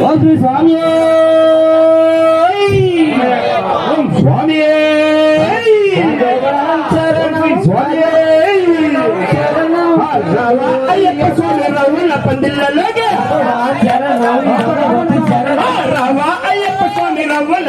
ஓம் சுவாமியே. ஓம் சுவாமியே. சுவாமியே. ஐயப்ப சுவாமி ரவுல பந்தில்ல ராவா ஐயப்ப சுவாமி ரவுல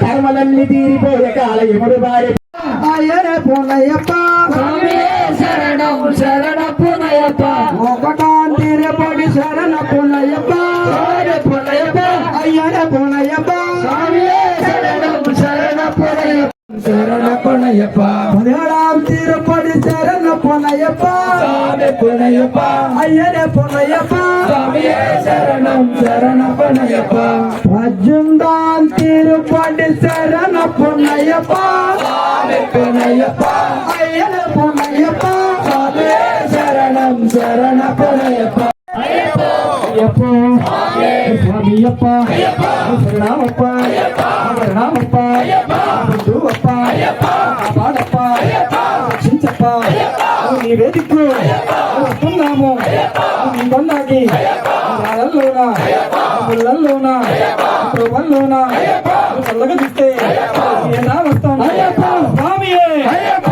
కర్మలన్నీ తీరిపోయే కాల ఎముడు బారి అయ్యన పునయ్యప్ప శరణం శరణ పునయప్ప ఒకటాంతిరపడి శరణ పునయ్యప్ప పునయప్ప అయ్యన పునయ్యప్ప శరణం శరణ పునయప్ప శరణ పునయ్యప్ప పదిహేడాం తిరుపడి శరణ పునయ్యప్ప புனையப்பா. ஐயனே புனையப்பா. சாமியே சரணம் சரணப்பனையப்பா அஜுந்தான் திருப்பாண்டி சரண புன்னையப்பா ఈ వేదికలో వస్తున్నాము. కొండకి రాళ్ళల్లోనా ముళ్ళల్లోనా రూపంలోనా చల్లగదిస్తే ఏదా వస్తాను స్వామియే! అయ్యప్ప!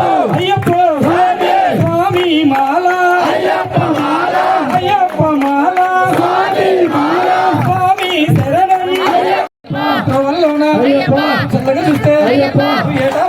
స్వామి మాల! అయ్యప్ప మాల! అయ్యప్ప మాల! స్వామి మాల! స్వామి శరణం! రూపంలోనా ఏదా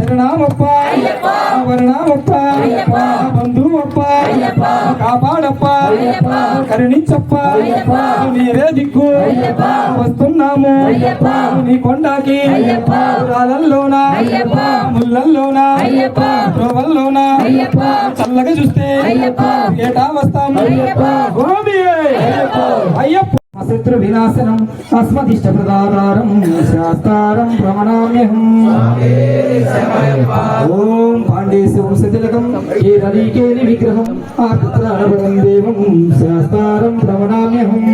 శరణమప్ప వరణమప్ప బంధువప్ప కాపాడప్ప కరుణించప్ప మీరే దిక్కు. వస్తున్నాము. నీ కొండకి రాళ్ళల్లోన ముళ్ళల్లోన త్రోవల్లోన చల్లగా చూస్తే ఏటా వస్తాం స్వామియే అయ్యప్ప. శత్రు వినాశనం అస్మదిష్ట ప్రదారం శాస్త్రం ప్రమణామ్యహం ఓం పాండేశం శతిలకం ఏ రవికేలి విగ్రహం ఆ పుత్రానవరం దేవం శాస్త్రం ప్రమణామ్యహం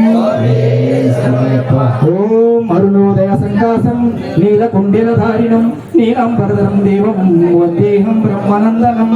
ఓం అరుణోదయ సంకాసం నీలకుండెల ధారిణం నీలాంబరధరం దేవం వందేహం బ్రహ్మానందనం.